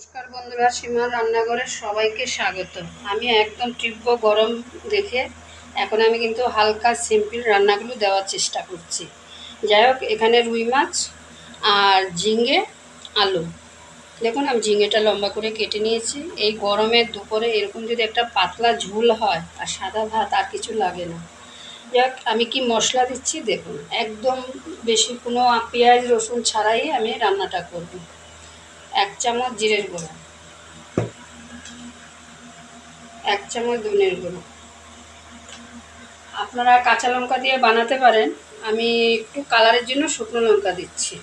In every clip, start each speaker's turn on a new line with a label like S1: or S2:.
S1: নমস্কার বন্ধুরা সীমার রান্নাঘরে সবাইকে স্বাগত। আমি একদম তীব্র গরম দেখে এখন আমি কিন্তু হালকা সিম্পল রান্নাগুলো দেওয়ার চেষ্টা করছি। যাই হোক, এখানে রুই মাছ আর ঝিঙে, আলু। দেখুন, আমি ঝিঙেটা লম্বা করে কেটে নিয়েছি। এই গরমের দুপুরে এরকম যদি একটা পাতলা ঝোল হয় আর সাদা ভাত, আর কিছু লাগে না। যাক আমি কি মশলা দিচ্ছি দেখুন। একদম বেশি কোনো পেঁয়াজ, রসুন ছাড়াই আমি রান্নাটা করব। এক চামচ জিরের গুঁড়ো। এক চামচ ধনের গুঁড়ো। আপনারা কাঁচা লঙ্কা দিয়ে বানাতে পারেন। আমি একটু কালারের জন্য শুকনো লঙ্কা দিচ্ছি।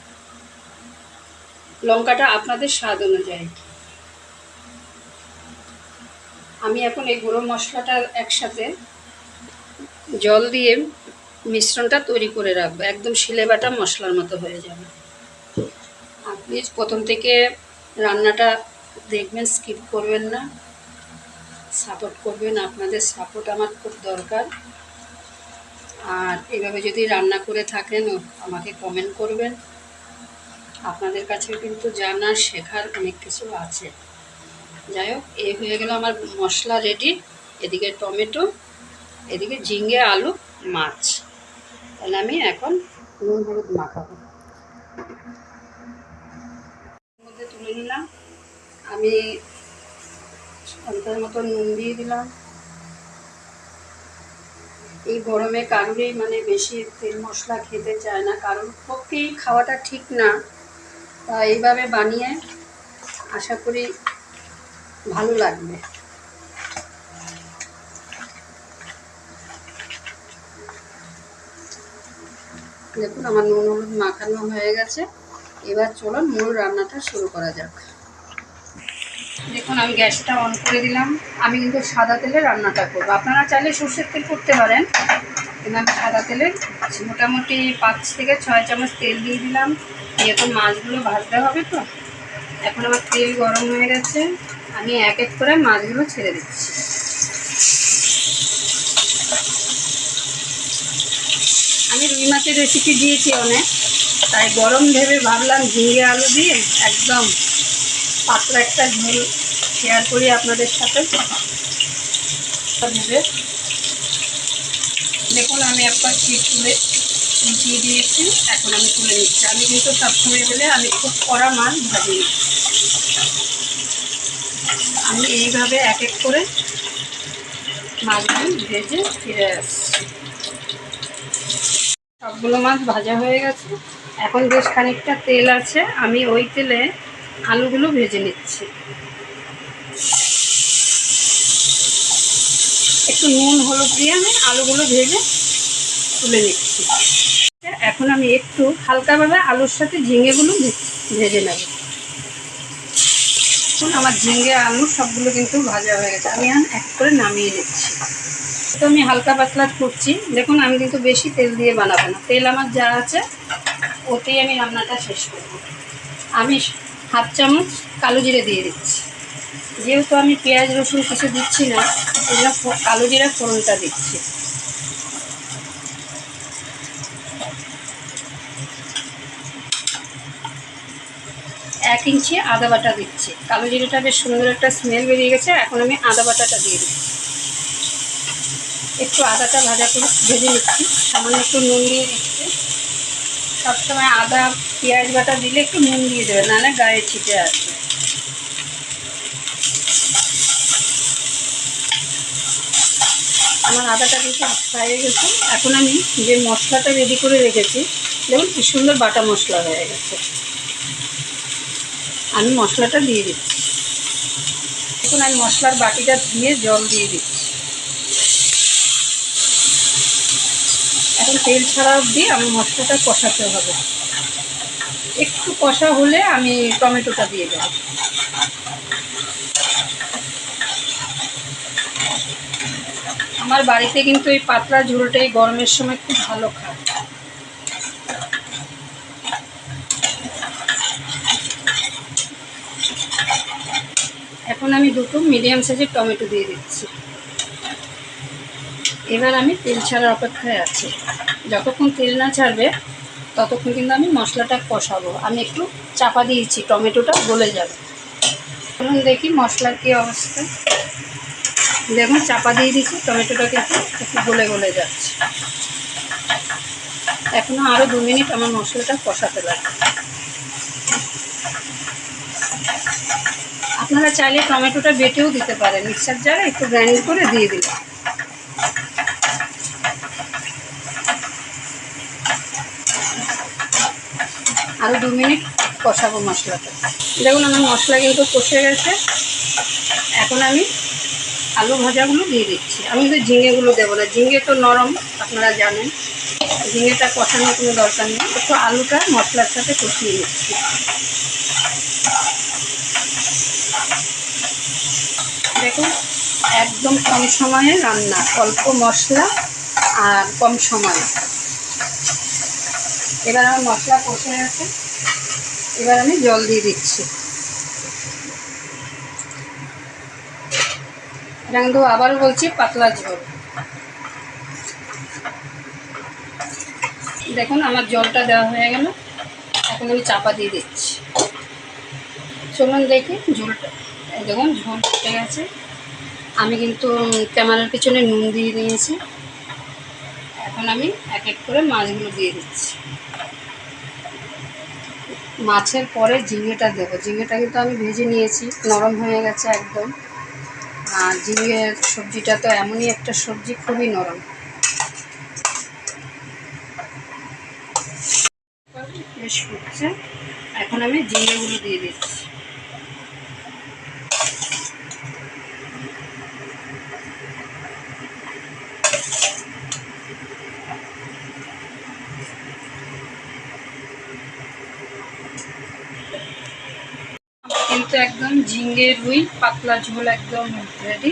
S1: লঙ্কাটা আপনাদের স্বাদ অনুযায়ী। আমি এখন এই গুঁড়ো মশলাটা একসাথে জল দিয়ে মিশ্রণটা তৈরি করে রাখব। একদম শিলে বাটা মশলার মতো হয়ে যাবে। আপনি প্রথম থেকে রান্নাটা দেখবেন স্কিপ করবেন না। সাপোর্ট করবেন, আপনাদের সাপোর্ট আমার খুব দরকার। আর এভাবে যদি রান্না করে থাকেন, আমাকে কমেন্ট করবেন। আপনাদের কাছে কিন্তু জানার শেখার অনেক কিছু আছে। যাই হোক এই হয়ে গেল আমার মশলা রেডি এদিকে টমেটো, এদিকে ঝিঙ্গে আলু, মাছ। তাহলে আমি এখন নুন, হলুদ মাখাবো। নিলাম আমি অন্তর মতো নুন দিয়ে দিলাম। এই গরমে কারোরই মানে বেশি তেল মশলা খেতে চায় না কারোর পক্ষেই খাওয়াটা ঠিক না। তা এইভাবে বানিয়ে আশা করি ভালো লাগবে। দেখুন, আমার নুন হলুদ মাখানো হয়ে গেছে। এবার চলুন মূল রান্নাটা শুরু করা যাক। দেখুন, আমি গ্যাসটা অন করে দিলাম। আমি কিন্তু সাদা তেলে রান্নাটা করব। আপনারা চাইলে সর্ষের তেল করতে পারেন। কিন্তু আমি সাদা তেলে মোটামুটি পাঁচ থেকে ছয় চামচ তেল দিয়ে দিলাম। যেহেতু মাছগুলো ভাজতে হবে তো। এখন আমার তেল গরম হয়ে গেছে। আমি এক এক করে মাছগুলো ছেড়ে দিচ্ছি। আমি রুই মাছের রেসিপি দিয়েছি অনেক। তাই গরম ভেবে ভাবলাম ঝিঙে আলু দিয়ে একদম পাতলা একটা ঝোল শেয়ার করি আপনাদের সাথে। ভেবে দেখুন, আমি একবার চিট তুলে উঠিয়ে দিয়েছি, এখন আমি তুলে নিচ্ছি। আমি কিন্তু সবসময় গেলে আমি খুব কড়া মাছ ভাজি না। আমি এইভাবে এক এক করে মাছগুলো ভেজে ফিরে আসছি। সবগুলো মাছ ভাজা হয়ে গেছে। এখন বেশ খানিকটা তেল আছে, আমি ওই তেলে আলুগুলো ভেজে নিচ্ছি। একটু নুন, হলুদ দিয়ে আমি আলুগুলো ভেজে তুলে নিচ্ছি। এখন আমি একটু হালকাভাবে আলুর সাথে ঝিঙেগুলো ভেজে নেব। এখন আমার ঝিঙে, আলু সবগুলো কিন্তু ভাজা হয়ে গেছে। আমি এক করে নামিয়ে নিচ্ছি। তো আমি হালকা পাতলা করছি। দেখুন, আমি কিন্তু বেশি তেল দিয়ে বানাবো না। তেল আমার যা আছে ওতেই আমি রান্নাটা শেষ করব। আমি হাফ চামচ কালো জিরে দিয়ে দিচ্ছি। যেহেতু আমি পেঁয়াজ, রসুন কিছু দিচ্ছি না এগুলো কালো জিরা ফোড়নটা দিচ্ছি। এক ইঞ্চি আদা বাটা দিচ্ছি। কালো জিরেটা বেশ সুন্দর একটা স্মেল বেরিয়ে গেছে এখন আমি আদা বাটাটা দিয়ে দিচ্ছি। একটু আদাটা ভাজা করে ভেজে নিচ্ছি। সামান্য একটু নুন দিয়ে দিচ্ছি। সবসময় আদা, পেঁয়াজ বাটা দিলে একটু নুন দিয়ে দেবে, নাহলে গায়ে ছিটে আসবে। আমার আদাটা কিন্তু হয়ে গেছে। এখন আমি যে মশলাটা রেডি করে রেখেছি, দেখুন কি সুন্দর বাটা মশলা হয়ে গেছে। আমি মশলাটা দিয়ে দিচ্ছি। এখন আমি মশলার বাটিটা দিয়ে জল দিয়ে দিচ্ছি। তেল ছাড়া অবধি আমি মশলাটা কষাতে হবে। একটু কষা হলে আমি টমেটোটা দিয়ে দেবো। আমার বাড়িতে কিন্তু এই পাতলা ঝোলটাই গরমের সময় খুব ভালো খায়। এখন আমি দুটো মিডিয়াম সাইজের টমেটো দিয়ে দিচ্ছি। এবার আমি তেল ছাড়ার অপেক্ষায় আছি। যতক্ষণ তেল না ছাড়বে, ততক্ষণ কিন্তু আমি মশলাটা কষাবো। আমি একটু চাপা দিয়েছি, টমেটোটা গলে যাবে। চলুন দেখি মশলার কী অবস্থা। দেখুন, চাপা দিয়ে দিচ্ছি টমেটোটা কিন্তু একটু গলে গলে যাচ্ছে। এখনও আরও দু মিনিট আমার মশলাটা কষাতে লাগবে। আপনারা চাইলে টমেটোটা বেটেও দিতে পারেন। মিক্সার জারে একটু গ্রাইন্ড করে দিয়ে দিলাম আরও দু মিনিট কষাবো মশলাটা। দেখুন, আমার মশলা কিন্তু কষে গেছে। এখন আমি আলু ভাজাগুলো দিয়ে দিচ্ছি। আমি কিন্তু ঝিঙেগুলো দেবো না, ঝিঙে তো নরম, আপনারা জানেন। ঝিঙেটা কষানোর কোনো দরকার নেই। একটু আলুটা মশলার সাথে কষিয়ে নিচ্ছি। দেখুন, একদম কম সময়ে রান্না, অল্প মশলা আর কম সময়। এবার আমার মশলা কষে গেছে। এবার আমি জল দিয়ে দিচ্ছি। কিন্তু আবারও বলছি পাতলা ঝোল। দেখুন, আমার জলটা দেওয়া হয়ে গেল। এখন আমি চাপা দিয়ে দিচ্ছি। চলুন দেখি ঝোলটা। দেখুন, ঝোল ফুটে গেছে। আমি কিন্তু ক্যামেরার পিছনে নুন দিয়ে নিয়েছি এখন আমি এক এক করে মাছগুলো দিয়ে দিচ্ছি। মাছের পরে ঝিঙেটা দেবো। ঝিঙেটা কিন্তু আমি ভেজে নিয়েছি, নরম হয়ে গেছে একদম। আর ঝিঙে সবজিটা তো এমনই, একটা সবজি খুবই নরম। বেশ হচ্ছে। এখন আমি ঝিঙেগুলো দিয়ে দিচ্ছি কিন্তু একদম ঝিঙ্গে রুই, পাতলা ঝোল একদম রেডি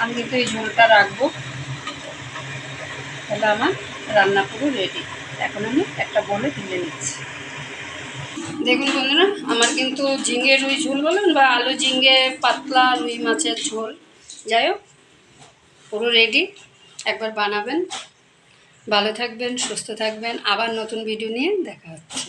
S1: আমি কিন্তু এই ঝোলটা রাখব। তাহলে আমার রান্না পুরো রেডি এখন আমি একটা বলে তুলে নিচ্ছি। দেখুন বন্ধুরা, আমার কিন্তু ঝিঙে রুই ঝোল বলুন বা আলু ঝিঙ্গে পাতলা রুই মাছের ঝোল। যাই হোক, পুরো রেডি একবার বানাবেন। ভালো থাকবেন, সুস্থ থাকবেন। আবার নতুন ভিডিও নিয়ে দেখা হচ্ছে।